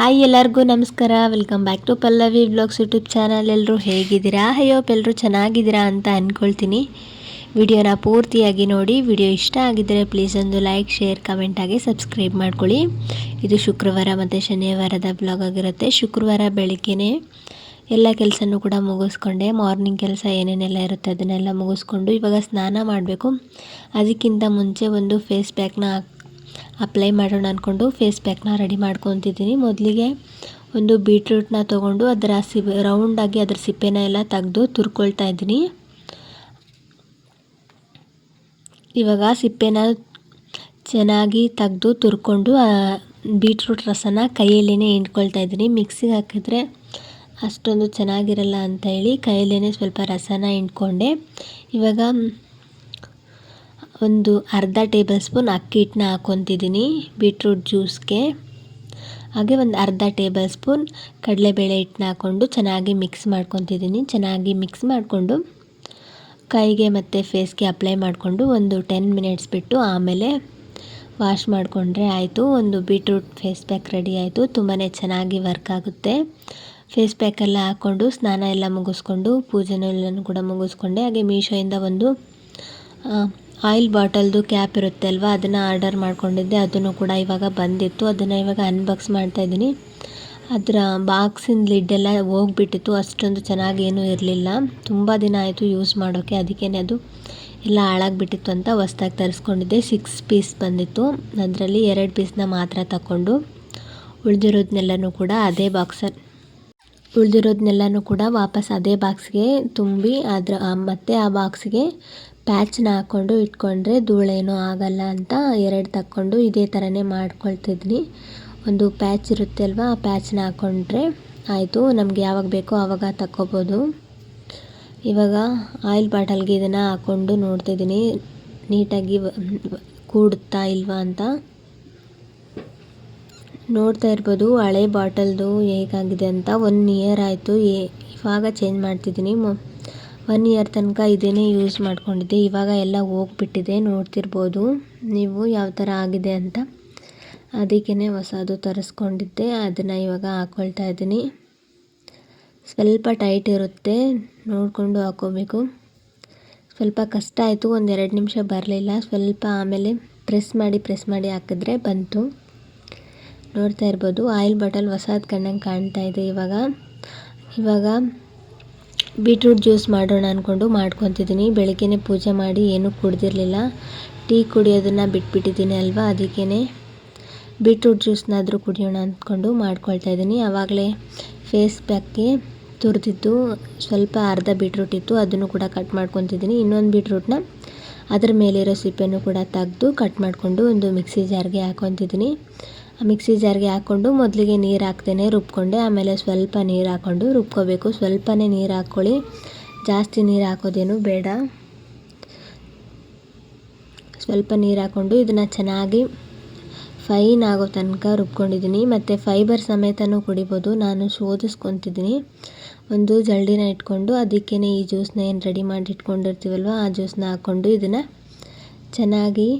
Hi ಎಲ್ಲರಿಗೂ ನಮಸ್ಕಾರ. Welcome back to Pallavi blogs YouTube channel ಎಲ್ಲರೂ ಹೇಗಿದ್ದೀರಾ? ಅಯ್ಯೋಪ್ ಎಲ್ಲರೂ ಚೆನ್ನಾಗಿದ್ದೀರಾ ಅಂತ ಅಂದ್ಕೊಳ್ತೀನಿ ವಿಡಿಯೋನ ಪೂರ್ತಿಯಾಗಿ ನೋಡಿ ವಿಡಿಯೋ ಇಷ್ಟ ಆಗಿದ್ದರೆ ಪ್ಲೀಸ್ ಒಂದು ಲೈಕ್ ಶೇರ್ ಕಮೆಂಟ್ ಆಗಿ ಸಬ್ಸ್ಕ್ರೈಬ್ ಮಾಡ್ಕೊಳ್ಳಿ. ಇದು ಶುಕ್ರವಾರ ಮತ್ತು ಶನಿವಾರದ ಬ್ಲಾಗ್ ಆಗಿರುತ್ತೆ. ಶುಕ್ರವಾರ ಬೆಳಿಗ್ಗೆನೇ ಎಲ್ಲ ಕೆಲಸನೂ ಕೂಡ ಮುಗಿಸ್ಕೊಂಡೆ. ಮಾರ್ನಿಂಗ್ ಕೆಲಸ ಏನೇನೆಲ್ಲ ಇರುತ್ತೆ ಅದನ್ನೆಲ್ಲ ಮುಗಿಸ್ಕೊಂಡು ಇವಾಗ ಸ್ನಾನ ಮಾಡಬೇಕು. ಅದಕ್ಕಿಂತ ಮುಂಚೆ ಒಂದು ಫೇಸ್ ಪ್ಯಾಕ್ನ ಅಪ್ಲೈ ಮಾಡೋಣ ಅಂದ್ಕೊಂಡು ಫೇಸ್ ಪ್ಯಾಕ್ನ ರೆಡಿ ಮಾಡ್ಕೊತಿದ್ದೀನಿ. ಮೊದಲಿಗೆ ಒಂದು ಬೀಟ್ರೂಟ್ನ ತೊಗೊಂಡು ಅದರ ಸಿ ರೌಂಡಾಗಿ ಅದರ ಸಿಪ್ಪೆನ ಎಲ್ಲ ತೆಗೆದು ತುರ್ಕೊಳ್ತಾ ಇದ್ದೀನಿ. ಇವಾಗ ಸಿಪ್ಪೆನ ಚೆನ್ನಾಗಿ ತೆಗೆದು ತುರ್ಕೊಂಡು ಬೀಟ್ರೂಟ್ ರಸನ ಕೈಯಲ್ಲೇ ಹಿಂಡ್ಕೊಳ್ತಾ ಇದ್ದೀನಿ. ಮಿಕ್ಸಿಗೆ ಹಾಕಿದ್ರೆ ಅಷ್ಟೊಂದು ಚೆನ್ನಾಗಿರಲ್ಲ ಅಂತ ಹೇಳಿ ಕೈಯಲ್ಲೇ ಸ್ವಲ್ಪ ರಸನ ಹಿಂಡ್ಕೊಂಡೆ. ಇವಾಗ ಒಂದು ಅರ್ಧ ಟೇಬಲ್ ಸ್ಪೂನ್ ಅಕ್ಕಿ ಹಿಟ್ಟನ್ನ ಹಾಕ್ಕೊತಿದ್ದೀನಿ, ಬೀಟ್ರೂಟ್ ಜ್ಯೂಸ್ಗೆ. ಹಾಗೆ ಒಂದು ಅರ್ಧ ಟೇಬಲ್ ಸ್ಪೂನ್ ಕಡಲೆಬೇಳೆ ಹಿಟ್ಟನ್ನ ಹಾಕ್ಕೊಂಡು ಚೆನ್ನಾಗಿ ಮಿಕ್ಸ್ ಮಾಡ್ಕೊತಿದ್ದೀನಿ. ಚೆನ್ನಾಗಿ ಮಿಕ್ಸ್ ಮಾಡಿಕೊಂಡು ಕೈಗೆ ಮತ್ತು ಫೇಸ್ಗೆ ಅಪ್ಲೈ ಮಾಡಿಕೊಂಡು ಒಂದು ಟೆನ್ ಮಿನಿಟ್ಸ್ ಬಿಟ್ಟು ಆಮೇಲೆ ವಾಶ್ ಮಾಡಿಕೊಂಡ್ರೆ ಆಯಿತು. ಒಂದು ಬೀಟ್ರೂಟ್ ಫೇಸ್ ಪ್ಯಾಕ್ ರೆಡಿ ಆಯಿತು. ತುಂಬಾ ಚೆನ್ನಾಗಿ ವರ್ಕ್ ಆಗುತ್ತೆ. ಫೇಸ್ ಪ್ಯಾಕೆಲ್ಲ ಹಾಕ್ಕೊಂಡು ಸ್ನಾನ ಎಲ್ಲ ಮುಗಿಸ್ಕೊಂಡು ಪೂಜೆನೆಲ್ಲನೂ ಕೂಡ ಮುಗಿಸ್ಕೊಂಡೆ. ಹಾಗೆ ಮೀಶೋಯಿಂದ ಒಂದು ಆಯಿಲ್ ಬಾಟಲ್ದು ಕ್ಯಾಪ್ ಇರುತ್ತೆ ಅಲ್ವಾ? ಅದನ್ನು ಆರ್ಡರ್ ಮಾಡ್ಕೊಂಡಿದ್ದೆ. ಅದನ್ನು ಕೂಡ ಇವಾಗ ಬಂದಿತ್ತು. ಅದನ್ನು ಇವಾಗ ಅನ್ಬಾಕ್ಸ್ ಮಾಡ್ತಾಯಿದ್ದೀನಿ ಅದರ ಬಾಕ್ಸಿನ ಲಿಡ್ಡೆಲ್ಲ ಹೋಗ್ಬಿಟ್ಟಿತ್ತು. ಅಷ್ಟೊಂದು ಚೆನ್ನಾಗಿ ಏನೂ ಇರಲಿಲ್ಲ. ತುಂಬ ದಿನ ಆಯಿತು ಯೂಸ್ ಮಾಡೋಕ್ಕೆ ಅದಕ್ಕೇ ಅದು ಎಲ್ಲ ಹಾಳಾಗ್ಬಿಟ್ಟಿತ್ತು ಅಂತ ಹೊಸ್ದಾಗಿ ತರಿಸ್ಕೊಂಡಿದ್ದೆ. ಸಿಕ್ಸ್ ಪೀಸ್ ಬಂದಿತ್ತು. ಅದರಲ್ಲಿ ಎರಡು ಪೀಸ್ನ ಮಾತ್ರ ತಗೊಂಡು ಉಳಿದಿರೋದನ್ನೆಲ್ಲನೂ ಕೂಡ ಅದೇ ಬಾಕ್ಸಲ್ಲಿ ಉಳಿದಿರೋದನ್ನೆಲ್ಲನೂ ಕೂಡ ವಾಪಸ್ ಅದೇ ಬಾಕ್ಸ್ಗೆ ತುಂಬಿ ಅದರ ಮತ್ತು ಆ ಬಾಕ್ಸ್ಗೆ ಪ್ಯಾಚ್ನ ಹಾಕ್ಕೊಂಡು ಇಟ್ಕೊಂಡ್ರೆ ಧೂಳೇನೂ ಆಗಲ್ಲ ಅಂತ ಎರಡು ತಕ್ಕೊಂಡು ಇದೇ ಥರನೇ ಮಾಡ್ಕೊಳ್ತಿದ್ನಿ ಒಂದು ಪ್ಯಾಚ್ ಇರುತ್ತೆ ಅಲ್ವಾ ಆ ಪ್ಯಾಚ್ನ ಹಾಕ್ಕೊಂಡ್ರೆ ಆಯಿತು, ನಮಗೆ ಯಾವಾಗ ಬೇಕೋ ಆವಾಗ ತಕ್ಕೊಬೋದು. ಇವಾಗ ಆಯಿಲ್ ಬಾಟಲ್ಗೆ ಇದನ್ನು ಹಾಕ್ಕೊಂಡು ನೋಡ್ತಿದ್ದೀನಿ. ನೀಟಾಗಿ ಕೂಡುತ್ತಾ ಇಲ್ವಾ ಅಂತ. ನೋಡ್ತಾ ಇರ್ಬೋದು, ಹಳೆ ಬಾಟಲ್ದು ಹೇಗಾಗಿದೆ ಅಂತ. ಒನ್ ಇಯರ್ ಆಯಿತು ಇವಾಗ ಚೇಂಜ್ ಮಾಡ್ತಿದ್ದೀನಿ. ಒನ್ ಇಯರ್ ತನಕ ಇದನ್ನೇ ಯೂಸ್ ಮಾಡ್ಕೊಂಡಿದ್ದೆ. ಇವಾಗ ಎಲ್ಲ ಹೋಗ್ಬಿಟ್ಟಿದೆ. ನೋಡ್ತಿರ್ಬೋದು. ನೀವು ಯಾವ ಥರ ಆಗಿದೆ ಅಂತ. ಅದಕ್ಕೇ ಹೊಸದು ತರಿಸ್ಕೊಂಡಿದ್ದೆ. ಅದನ್ನು ಇವಾಗ ಹಾಕ್ಕೊಳ್ತಾ ಇದ್ದೀನಿ. ಸ್ವಲ್ಪ ಟೈಟ್ ಇರುತ್ತೆ. ನೋಡಿಕೊಂಡು ಹಾಕ್ಕೋಬೇಕು ಸ್ವಲ್ಪ ಕಷ್ಟ ಆಯಿತು. ಒಂದೆರಡು ನಿಮಿಷ ಬರಲಿಲ್ಲ. ಸ್ವಲ್ಪ ಆಮೇಲೆ ಪ್ರೆಸ್ ಮಾಡಿ ಪ್ರೆಸ್ ಮಾಡಿ ಹಾಕಿದ್ರೆ ಬಂತು. ನೋಡ್ತಾ ಇರ್ಬೋದು. ಆಯಿಲ್ ಬಾಟಲ್ ಹೊಸದು ಕಣ್ಣಂಗೆ ಕಾಣ್ತಾ ಇದೆ ಇವಾಗ. ಇವಾಗ ಬೀಟ್ರೂಟ್ ಜ್ಯೂಸ್ ಮಾಡೋಣ ಅಂದ್ಕೊಂಡು ಮಾಡ್ಕೊತಿದ್ದೀನಿ. ಬೆಳಗ್ಗೆನೇ ಪೂಜೆ ಮಾಡಿ ಏನೂ ಕುಡಿದಿರಲಿಲ್ಲ. ಟೀ ಕುಡಿಯೋದನ್ನು ಬಿಟ್ಬಿಟ್ಟಿದ್ದೀನಿ ಅಲ್ವಾ? ಅದಕ್ಕೇ ಬೀಟ್ರೂಟ್ ಜ್ಯೂಸ್ನಾದರೂ ಕುಡಿಯೋಣ ಅಂದ್ಕೊಂಡು ಮಾಡ್ಕೊಳ್ತಾ ಇದ್ದೀನಿ. ಆವಾಗಲೇ ಫೇಸ್ ಪ್ಯಾಕ್ಗೆ ತುರಿದಿದ್ದು ಸ್ವಲ್ಪ ಅರ್ಧ ಬೀಟ್ರೂಟ್ ಇತ್ತು. ಅದನ್ನು ಕೂಡ ಕಟ್ ಮಾಡ್ಕೊತಿದ್ದೀನಿ. ಇನ್ನೊಂದು ಬೀಟ್ರೂಟ್ನ ಅದ್ರ ಮೇಲಿರೋ ಸಿಪ್ಪೆನೂ ಕೂಡ ತೆಗೆದು ಕಟ್ ಮಾಡಿಕೊಂಡು ಒಂದು ಮಿಕ್ಸಿ ಜಾರ್ಗೆ ಹಾಕ್ಕೊತಿದ್ದೀನಿ ಮಿಕ್ಸಿ ಜಾರ್ಗೆ ಹಾಕ್ಕೊಂಡು ಮೊದಲಿಗೆ ನೀರು ಹಾಕ್ತೇನೆ ರುಬ್ಕೊಂಡೆ, ಆಮೇಲೆ ಸ್ವಲ್ಪ ನೀರು ಹಾಕ್ಕೊಂಡು ರುಬ್ಕೋಬೇಕು. ಸ್ವಲ್ಪನೇ ನೀರು ಹಾಕ್ಕೊಳ್ಳಿ. ಜಾಸ್ತಿ ನೀರು ಹಾಕೋದೇನು ಬೇಡ. ಸ್ವಲ್ಪ ನೀರು ಹಾಕ್ಕೊಂಡು ಇದನ್ನು ಚೆನ್ನಾಗಿ ಫೈನ್ ಆಗೋ ತನಕ ರುಬ್ಕೊಂಡಿದ್ದೀನಿ. ಮತ್ತು ಫೈಬರ್ ಸಮೇತನೂ ಕುಡಿಬೋದು. ನಾನು ಶೋಧಿಸ್ಕೊತಿದ್ದೀನಿ. ಒಂದು ಜಲ್ಡಿನ ಇಟ್ಕೊಂಡು ಅದಕ್ಕೇ ಈ ಜ್ಯೂಸನ್ನ ಏನು ರೆಡಿ ಮಾಡಿ ಇಟ್ಕೊಂಡಿರ್ತೀವಲ್ವ ಆ ಜ್ಯೂಸ್ನ ಹಾಕ್ಕೊಂಡು ಇದನ್ನು ಚೆನ್ನಾಗಿ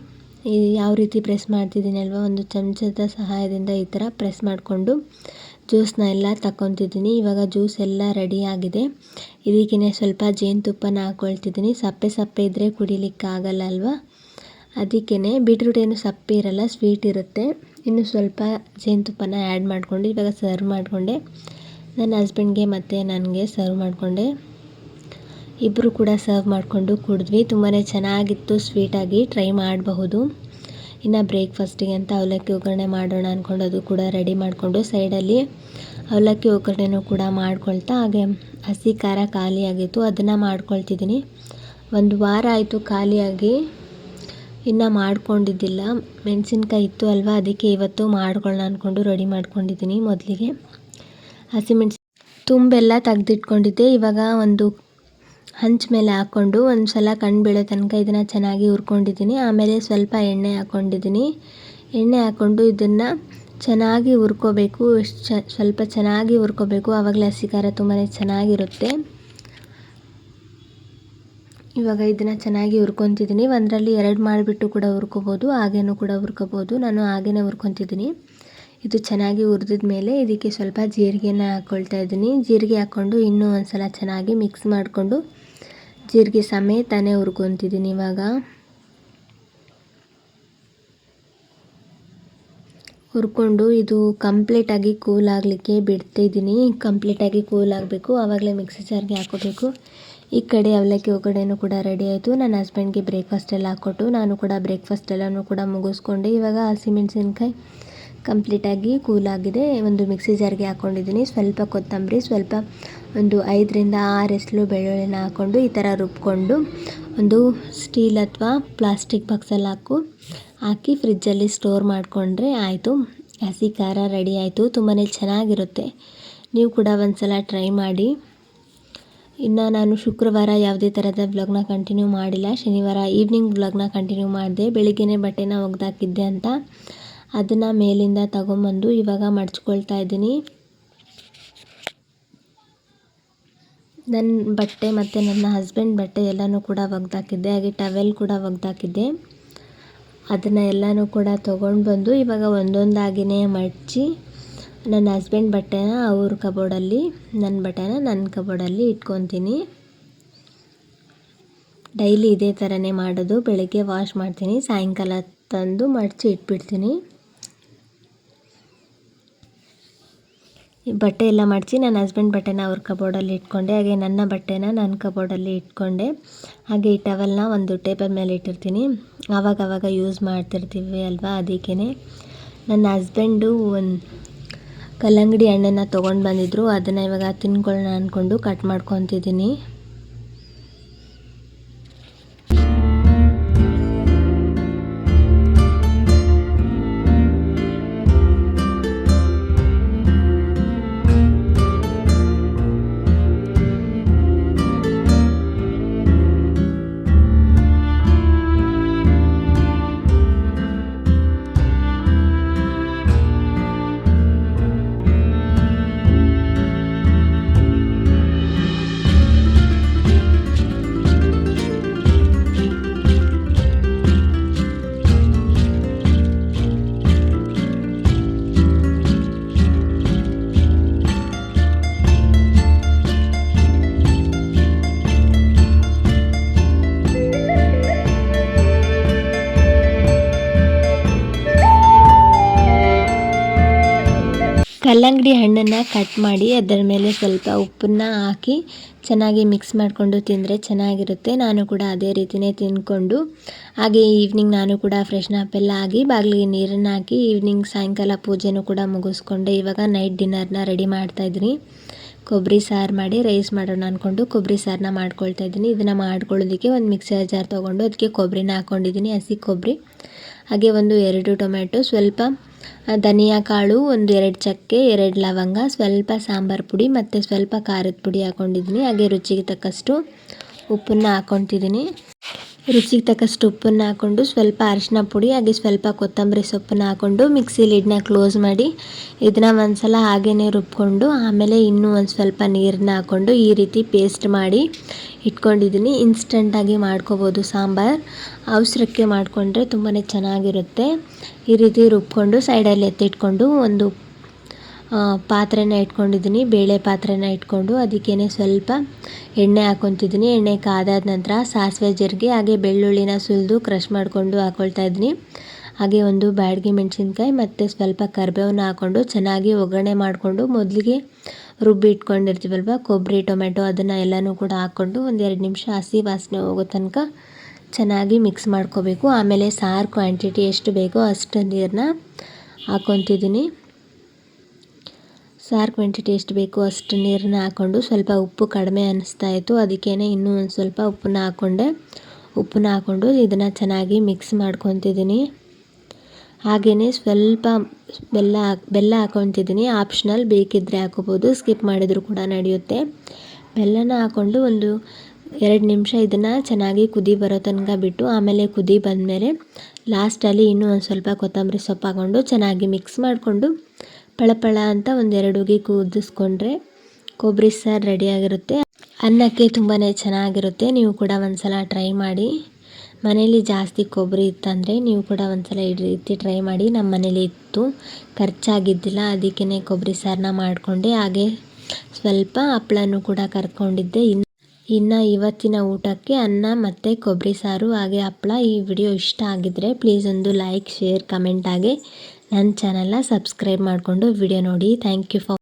ಯಾವ ರೀತಿ ಪ್ರೆಸ್ ಮಾಡ್ತಿದ್ದೀನಿ ಅಲ್ವಾ ಒಂದು ಚಮಚದ ಸಹಾಯದಿಂದ ಈ ಥರ ಪ್ರೆಸ್ ಮಾಡಿಕೊಂಡು ಜ್ಯೂಸನ್ನ ಎಲ್ಲ ತಗೊತಿದ್ದೀನಿ ಇವಾಗ ಜ್ಯೂಸ್ ಎಲ್ಲ ರೆಡಿ ಆಗಿದೆ. ಇದಕ್ಕೇ ಸ್ವಲ್ಪ ಜೇನುತುಪ್ಪನ ಹಾಕ್ಕೊಳ್ತಿದ್ದೀನಿ ಸಪ್ಪೆ ಸಪ್ಪೆ ಇದ್ದರೆ ಕುಡಿಲಿಕ್ಕಾಗಲ್ಲ ಅಲ್ವಾ ಅದಕ್ಕೇ ಬೀಟ್ರೂಟ್ ಏನು ಸಪ್ಪೆ ಇರಲ್ಲ, ಸ್ವೀಟ್ ಇರುತ್ತೆ. ಇನ್ನು ಸ್ವಲ್ಪ ಜೇನುತುಪ್ಪನ ಆ್ಯಡ್ ಮಾಡಿಕೊಂಡು ಇವಾಗ ಸರ್ವ್ ಮಾಡಿಕೊಂಡೆ. ನನ್ನ ಹಸ್ಬೆಂಡ್ಗೆ ಮತ್ತು ನನಗೆ ಸರ್ವ್ ಮಾಡಿಕೊಂಡೆ. ಇಬ್ಬರು ಕೂಡ ಸರ್ವ್ ಮಾಡಿಕೊಂಡು ಕುಡಿದ್ವಿ. ತುಂಬಾ ಚೆನ್ನಾಗಿತ್ತು ಸ್ವೀಟಾಗಿ ಟ್ರೈ ಮಾಡಬಹುದು. ಇನ್ನು ಬ್ರೇಕ್ಫಾಸ್ಟಿಗೆ ಅಂತ ಅವಲಕ್ಕಿ ಒಗ್ಗರಣೆ ಮಾಡೋಣ ಅಂದ್ಕೊಂಡು ಅದು ಕೂಡ ರೆಡಿ ಮಾಡಿಕೊಂಡು ಸೈಡಲ್ಲಿ ಅವಲಕ್ಕಿ ಒಗ್ಗರಣೆನೂ ಕೂಡ ಮಾಡ್ಕೊಳ್ತಾ. ಹಾಗೆ ಹಸಿ ಖಾರ ಖಾಲಿಯಾಗಿತ್ತು ಅದನ್ನು ಮಾಡ್ಕೊಳ್ತಿದ್ದೀನಿ. ಒಂದು ವಾರ ಆಯಿತು ಖಾಲಿಯಾಗಿ ಇನ್ನು ಮಾಡ್ಕೊಂಡಿದ್ದಿಲ್ಲ. ಮೆಣಸಿನ್ಕಾಯಿ ಇತ್ತು ಅಲ್ವಾ, ಅದಕ್ಕೆ ಇವತ್ತು ಮಾಡ್ಕೊಳ್ಳೋಣ ಅಂದ್ಕೊಂಡು ರೆಡಿ ಮಾಡ್ಕೊಂಡಿದ್ದೀನಿ ಮೊದಲಿಗೆ. ಹಸಿಮೆಣ್ಸಿನ ತುಂಬೆಲ್ಲ ತೆಗೆದಿಟ್ಕೊಂಡಿದ್ದೆ. ಇವಾಗ ಒಂದು ಹಂಚ್ ಮೇಲೆ ಹಾಕ್ಕೊಂಡು ಒಂದು ಸಲ ಕಣ್ಣು ಬೀಳೋ ತನಕ ಇದನ್ನು ಚೆನ್ನಾಗಿ ಹುರ್ಕೊಂಡಿದ್ದೀನಿ. ಆಮೇಲೆ ಸ್ವಲ್ಪ ಎಣ್ಣೆ ಹಾಕ್ಕೊಂಡಿದ್ದೀನಿ. ಎಣ್ಣೆ ಹಾಕ್ಕೊಂಡು ಇದನ್ನು ಚೆನ್ನಾಗಿ ಹುರ್ಕೋಬೇಕು. ಸ್ವಲ್ಪ ಚೆನ್ನಾಗಿ ಹುರ್ಕೋಬೇಕು. ಆವಾಗಲೇ ಹಸಿ ಖಾರ ತುಂಬಾ ಚೆನ್ನಾಗಿರುತ್ತೆ. ಇವಾಗ ಇದನ್ನು ಚೆನ್ನಾಗಿ ಹುರ್ಕೊತಿದ್ದೀನಿ. ಒಂದರಲ್ಲಿ ಎರಡು ಮಾಡಿಬಿಟ್ಟು ಕೂಡ ಹುರ್ಕೋಬೋದು. ಹಾಗೇನೂ ಕೂಡ ಹುರ್ಕೋಬೋದು. ನಾನು ಹಾಗೇ ಹುರ್ಕೊತಿದ್ದೀನಿ. ಇದು ಚೆನ್ನಾಗಿ ಹುರಿದಿದ ಮೇಲೆ ಇದಕ್ಕೆ ಸ್ವಲ್ಪ ಜೀರಿಗೆನ ಹಾಕ್ಕೊಳ್ತಾ ಇದ್ದೀನಿ. ಜೀರಿಗೆ ಹಾಕ್ಕೊಂಡು ಇನ್ನೂ ಒಂದು ಸಲ ಚೆನ್ನಾಗಿ ಮಿಕ್ಸ್ ಮಾಡಿಕೊಂಡು ಜೀರಿಗೆ ಸಮೇತನೇ ಹುರ್ಕೊತಿದ್ದೀನಿ ಇವಾಗ. ಹುರ್ಕೊಂಡು ಇದು ಕಂಪ್ಲೀಟಾಗಿ ಕೂಲ್ ಆಗಲಿಕ್ಕೆ ಬಿಡ್ತಿದ್ದೀನಿ ಕಂಪ್ಲೀಟಾಗಿ ಕೂಲ್ ಆಗಬೇಕು. ಆವಾಗಲೇ ಮಿಕ್ಸಿ ಜಾರ್ಗೆ ಹಾಕೋಬೇಕು. ಈ ಕಡೆ ಅವಲಕ್ಕಿ ಒಗ್ಗರಣೆನೂ ಕೂಡ ರೆಡಿ ಆಯಿತು. ನನ್ನ ಹಸ್ಬೆಂಡ್ಗೆ ಬ್ರೇಕ್ಫಾಸ್ಟ್ ಎಲ್ಲ ಹಾಕ್ಕೊಟ್ಟು ನಾನು ಕೂಡ ಬ್ರೇಕ್ಫಾಸ್ಟ್ ಎಲ್ಲನೂ ಕೂಡ ಮುಗಿಸ್ಕೊಂಡೆ. ಇವಾಗ ಹಸಿಮೆಣ್ಸಿನ್ಕಾಯಿ ಕಂಪ್ಲೀಟಾಗಿ ಕೂಲಾಗಿದೆ. ಒಂದು ಮಿಕ್ಸಿ ಜಾರ್ಗೆ ಹಾಕ್ಕೊಂಡಿದ್ದೀನಿ ಸ್ವಲ್ಪ ಕೊತ್ತಂಬರಿ, ಸ್ವಲ್ಪ ಒಂದು ಐದರಿಂದ ಆರು ಎಸ್ಲು ಬೆಳ್ಳುಳ್ಳಿನ ಹಾಕ್ಕೊಂಡು ಈ ಥರ ರುಬ್ಕೊಂಡು ಒಂದು ಸ್ಟೀಲ್ ಅಥವಾ ಪ್ಲಾಸ್ಟಿಕ್ ಬಾಕ್ಸಲ್ಲಿ ಹಾಕು. ಹಾಕಿ ಫ್ರಿಜ್ಜಲ್ಲಿ ಸ್ಟೋರ್ ಮಾಡಿಕೊಂಡ್ರೆ ಆಯಿತು. ಹಸಿ ಖಾರ ರೆಡಿ ಆಯಿತು. ತುಂಬಾ ಚೆನ್ನಾಗಿರುತ್ತೆ. ನೀವು ಕೂಡ ಒಂದು ಸಲ ಟ್ರೈ ಮಾಡಿ. ಇನ್ನು ನಾನು ಶುಕ್ರವಾರ ಯಾವುದೇ ಥರದ ವ್ಲಾಗ್ನ ಕಂಟಿನ್ಯೂ ಮಾಡಿಲ್ಲ. ಶನಿವಾರ ಈವ್ನಿಂಗ್ ವ್ಲಾಗ್ನ ಕಂಟಿನ್ಯೂ ಮಾಡಿದೆ. ಬೆಳಿಗ್ಗೆನೇ ಬಟ್ಟೆನ ಒಗ್ದಾಕಿದ್ದೆ ಅಂತ. ಅದನ್ನು ಮೇಲಿಂದ ತಗೊಂಬಂದು ಇವಾಗ ಮಡ್ಚ್ಕೊಳ್ತಾ ಇದ್ದೀನಿ. ನನ್ನ ಬಟ್ಟೆ ಮತ್ತು ನನ್ನ ಹಸ್ಬೆಂಡ್ ಬಟ್ಟೆ ಎಲ್ಲನೂ ಕೂಡ ಒಗ್ದಾಕಿದ್ದೆ. ಹಾಗೆ ಟವೆಲ್ ಕೂಡ ಒಗ್ದಾಕಿದ್ದೆ. ಅದನ್ನು ಎಲ್ಲನೂ ಕೂಡ ತೊಗೊಂಡು ಬಂದು ಇವಾಗ ಒಂದೊಂದಾಗಿನೇ ಮಡಚಿ ನನ್ನ ಹಸ್ಬೆಂಡ್ ಬಟ್ಟೆನ ಅವ್ರ ಕಬೋರ್ಡಲ್ಲಿ ನನ್ನ ಬಟ್ಟೆನ ನನ್ನ ಕಬೋರ್ಡಲ್ಲಿ ಇಟ್ಕೊತೀನಿ. ಡೈಲಿ ಇದೇ ಥರನೇ ಮಾಡೋದು. ಬೆಳಗ್ಗೆ ವಾಶ್ ಮಾಡ್ತೀನಿ. ಸಾಯಂಕಾಲ ತಂದು ಮಡಚಿ ಇಟ್ಬಿಡ್ತೀನಿ. ಬಟ್ಟೆ ಎಲ್ಲ ಮಡಚಿ ನನ್ನ ಹಸ್ಬೆಂಡ್ ಬಟ್ಟೆನ ಅವ್ರ ಕಬೋರ್ಡಲ್ಲಿ ಇಟ್ಕೊಂಡೆ. ಹಾಗೆ ನನ್ನ ಬಟ್ಟೆನ ನನ್ನ ಕಬೋರ್ಡಲ್ಲಿ ಇಟ್ಕೊಂಡೆ. ಹಾಗೆ ಈ ಟವೆಲ್ನ ಒಂದು ಟೇಬಲ್ ಮೇಲೆ ಇಟ್ಟಿರ್ತೀನಿ. ಆವಾಗವಾಗ ಯೂಸ್ ಮಾಡ್ತಿರ್ತೀವಿ ಅಲ್ವಾ ಅದಕ್ಕೇ ನನ್ನ ಹಸ್ಬೆಂಡು ಒಂದು ಕಲ್ಲಂಗಡಿ ಹಣ್ಣನ್ನು ತೊಗೊಂಡು ಬಂದಿದ್ದರು ಅದನ್ನು ಇವಾಗ ತಿನ್ಕೊಳ್ಳೋಣ ಅಂದ್ಕೊಂಡು ಕಟ್ ಮಾಡ್ಕೊತಿದ್ದೀನಿ. ಕಲ್ಲಂಗಡಿ ಹಣ್ಣನ್ನು ಕಟ್ ಮಾಡಿ ಅದರ ಮೇಲೆ ಸ್ವಲ್ಪ ಉಪ್ಪನ್ನು ಹಾಕಿ ಚೆನ್ನಾಗಿ ಮಿಕ್ಸ್ ಮಾಡಿಕೊಂಡು ತಿಂದರೆ ಚೆನ್ನಾಗಿರುತ್ತೆ. ನಾನು ಕೂಡ ಅದೇ ರೀತಿಯೇ ತಿಂದ್ಕೊಂಡು ಹಾಗೆ ಈವ್ನಿಂಗ್ ನಾನು ಕೂಡ ಫ್ರೆಶ್ನ ಎಲ್ಲ ಆಗಿ ಬಾಗಿಲಿಗೆ ನೀರನ್ನು ಹಾಕಿ ಈವ್ನಿಂಗ್ ಸಾಯಂಕಾಲ ಪೂಜೆನೂ ಕೂಡ ಮುಗಿಸ್ಕೊಂಡೆ. ಇವಾಗ ನೈಟ್ ಡಿನ್ನರ್ನ ರೆಡಿ ಮಾಡ್ತಾಯಿದ್ದೀನಿ ಕೊಬ್ಬರಿ ಸಾರು ಮಾಡಿ ರೈಸ್ ಮಾಡೋಣ ಅಂದ್ಕೊಂಡು ಕೊಬ್ಬರಿ ಸಾರನ್ನ ಮಾಡ್ಕೊಳ್ತಾ ಇದ್ದೀನಿ. ಇದನ್ನು ಮಾಡ್ಕೊಳ್ಳೋದಕ್ಕೆ ಒಂದು ಮಿಕ್ಸರ್ ಜಾರ್ ತೊಗೊಂಡು ಅದಕ್ಕೆ ಕೊಬ್ಬರಿನ ಹಾಕ್ಕೊಂಡಿದ್ದೀನಿ ಹಸಿ ಕೊಬ್ಬರಿ ಹಾಗೆ ಒಂದು ಎರಡು ಟೊಮೆಟೊ ಸ್ವಲ್ಪ ಧನಿಯಾ ಕಾಳು, ಒಂದು ಎರಡು ಚಕ್ಕೆ, ಎರಡು ಲವಂಗ, ಸ್ವಲ್ಪ ಸಾಂಬಾರು ಪುಡಿ ಮತ್ತು ಸ್ವಲ್ಪ ಖಾರದ ಪುಡಿ ಹಾಕ್ಕೊಂಡಿದ್ದೀನಿ ಹಾಗೆ ರುಚಿಗೆ ತಕ್ಕಷ್ಟು ಉಪ್ಪನ್ನು ಹಾಕ್ಕೊತಿದ್ದೀನಿ ರುಚಿಗೆ ತಕ್ಕಷ್ಟು ಉಪ್ಪನ್ನು ಹಾಕ್ಕೊಂಡು ಸ್ವಲ್ಪ ಅರಿಶಿನ ಪುಡಿ, ಹಾಗೆ ಸ್ವಲ್ಪ ಕೊತ್ತಂಬರಿ ಸೊಪ್ಪನ್ನು ಹಾಕ್ಕೊಂಡು ಮಿಕ್ಸಿ ಲಿಡ್ನ ಕ್ಲೋಸ್ ಮಾಡಿ ಇದನ್ನ ಒಂದು ಸಲ ಹಾಗೇ ರುಬ್ಕೊಂಡು ಆಮೇಲೆ ಇನ್ನೂ ಒಂದು ಸ್ವಲ್ಪ ನೀರನ್ನ ಹಾಕ್ಕೊಂಡು ಈ ರೀತಿ ಪೇಸ್ಟ್ ಮಾಡಿ ಇಟ್ಕೊಂಡಿದ್ದೀನಿ. ಇನ್ಸ್ಟಂಟಾಗಿ ಮಾಡ್ಕೋಬೋದು ಸಾಂಬಾರು. ಅವಸರಕ್ಕೆ ಮಾಡಿಕೊಂಡ್ರೆ ತುಂಬಾ ಚೆನ್ನಾಗಿರುತ್ತೆ. ಈ ರೀತಿ ರುಬ್ಕೊಂಡು ಸೈಡಲ್ಲಿ ಎತ್ತಿಟ್ಕೊಂಡು ಒಂದು ಪಾತ್ರೆನ ಇಟ್ಕೊಂಡಿದ್ದೀನಿ, ಬೇಳೆ ಪಾತ್ರೆನ ಇಟ್ಕೊಂಡು ಅದಕ್ಕೇನೆ ಸ್ವಲ್ಪ ಎಣ್ಣೆ ಹಾಕ್ಕೊತಿದ್ದೀನಿ ಎಣ್ಣೆ ಕಾದಾದ ನಂತರ ಸಾಸಿವೆ ಜೀರಿಗೆ, ಹಾಗೆ ಬೆಳ್ಳುಳ್ಳಿನ ಸುಲಿದು ಕ್ರಷ್ ಮಾಡಿಕೊಂಡು ಹಾಕ್ಕೊಳ್ತಾ ಇದ್ದೀನಿ. ಹಾಗೆ ಒಂದು ಬ್ಯಾಡಗಿ ಮೆಣಸಿನ್ಕಾಯಿ ಮತ್ತು ಸ್ವಲ್ಪ ಕರಿಬೇವನ್ನ ಹಾಕ್ಕೊಂಡು ಚೆನ್ನಾಗಿ ಒಗ್ಗರಣೆ ಮಾಡಿಕೊಂಡು ಮೊದಲಿಗೆ ರುಬ್ಬಿ ಇಟ್ಕೊಂಡಿರ್ತೀವಲ್ವ, ಕೊಬ್ಬರಿ, ಟೊಮೆಟೊ ಅದನ್ನು ಎಲ್ಲನೂ ಕೂಡ ಹಾಕ್ಕೊಂಡು ಒಂದು ಎರಡು ನಿಮಿಷ ಹಸಿ ವಾಸನೆ ಹೋಗೋ ತನಕ ಚೆನ್ನಾಗಿ ಮಿಕ್ಸ್ ಮಾಡ್ಕೋಬೇಕು. ಆಮೇಲೆ ಸಾರು ಕ್ವಾಂಟಿಟಿ ಎಷ್ಟು ಬೇಕೋ ಅಷ್ಟು ನೀರನ್ನ ಹಾಕ್ಕೊತಿದ್ದೀನಿ ಸಾರು ಕ್ವಾಂಟಿಟಿ ಎಷ್ಟು ಬೇಕೋ ಅಷ್ಟು ನೀರನ್ನ ಹಾಕ್ಕೊಂಡು ಸ್ವಲ್ಪ ಉಪ್ಪು ಕಡಿಮೆ ಅನ್ನಿಸ್ತಾ ಇತ್ತು. ಅದಕ್ಕೇ ಇನ್ನೂ ಒಂದು ಸ್ವಲ್ಪ ಉಪ್ಪನ್ನ ಹಾಕ್ಕೊಂಡೆ ಉಪ್ಪನ್ನ ಹಾಕ್ಕೊಂಡು ಇದನ್ನು ಚೆನ್ನಾಗಿ ಮಿಕ್ಸ್ ಮಾಡ್ಕೊತಿದ್ದೀನಿ. ಹಾಗೆಯೇ ಸ್ವಲ್ಪ ಬೆಲ್ಲ ಬೆಲ್ಲ ಹಾಕ್ಕೊತಿದ್ದೀನಿ ಆಪ್ಷನಲ್ ಬೇಕಿದ್ದರೆ ಹಾಕೋಬೋದು ಸ್ಕಿಪ್ ಮಾಡಿದರೂ ಕೂಡ ನಡೆಯುತ್ತೆ. ಬೆಲ್ಲನ ಹಾಕ್ಕೊಂಡು ಒಂದು ಎರಡು ನಿಮಿಷ ಇದನ್ನು ಚೆನ್ನಾಗಿ ಕುದಿ ಬರೋ ತನಕ ಬಿಟ್ಟು ಆಮೇಲೆ ಕುದಿ ಬಂದಮೇಲೆ ಲಾಸ್ಟಲ್ಲಿ ಇನ್ನೂ ಒಂದು ಸ್ವಲ್ಪ ಕೊತ್ತಂಬರಿ ಸೊಪ್ಪು ಹಾಕ್ಕೊಂಡು ಚೆನ್ನಾಗಿ ಮಿಕ್ಸ್ ಮಾಡಿಕೊಂಡು ಪಳಪಳ ಅಂತ ಒಂದೆರಡು ಉಗಿ ಕುದಿಸ್ಕೊಂಡ್ರೆ ಕೊಬ್ಬರಿ ಸಾರು ರೆಡಿಯಾಗಿರುತ್ತೆ ಅನ್ನಕ್ಕೆ ತುಂಬಾ ಚೆನ್ನಾಗಿರುತ್ತೆ. ನೀವು ಕೂಡ ಒಂದ್ಸಲ ಟ್ರೈ ಮಾಡಿ. ಮನೇಲಿ ಜಾಸ್ತಿ ಕೊಬ್ಬರಿ ಇತ್ತಂದರೆ ನೀವು ಕೂಡ ಒಂದ್ಸಲ ಈ ರೀತಿ ಟ್ರೈ ಮಾಡಿ. ನಮ್ಮ ಮನೇಲಿ ಇತ್ತು. ಖರ್ಚಾಗಿದ್ದಿಲ್ಲ. ಅದಕ್ಕೇ ಕೊಬ್ಬರಿ ಸಾರನ್ನ ಮಾಡಿಕೊಂಡೆ. ಹಾಗೆ ಸ್ವಲ್ಪ ಹಪ್ಪಳನೂ ಕೂಡ ಕರ್ಕೊಂಡಿದ್ದೆ. ಇನ್ನು ಇನ್ನು ಇವತ್ತಿನ ಊಟಕ್ಕೆ ಅನ್ನ ಮತ್ತು ಕೊಬ್ಬರಿ ಸಾರು ಹಾಗೆ ಹಪ್ಪಳ ಈ ವಿಡಿಯೋ ಇಷ್ಟ ಆಗಿದ್ದರೆ ಪ್ಲೀಸ್ ಒಂದು ಲೈಕ್ ಶೇರ್ ಕಮೆಂಟ್ ಹಾಗೆ ನನ್ನ ಚಾನಲ್ನ ಸಬ್ಸ್ಕ್ರೈಬ್ ಮಾಡಿಕೊಂಡು ವಿಡಿಯೋ ನೋಡಿ. Thank you for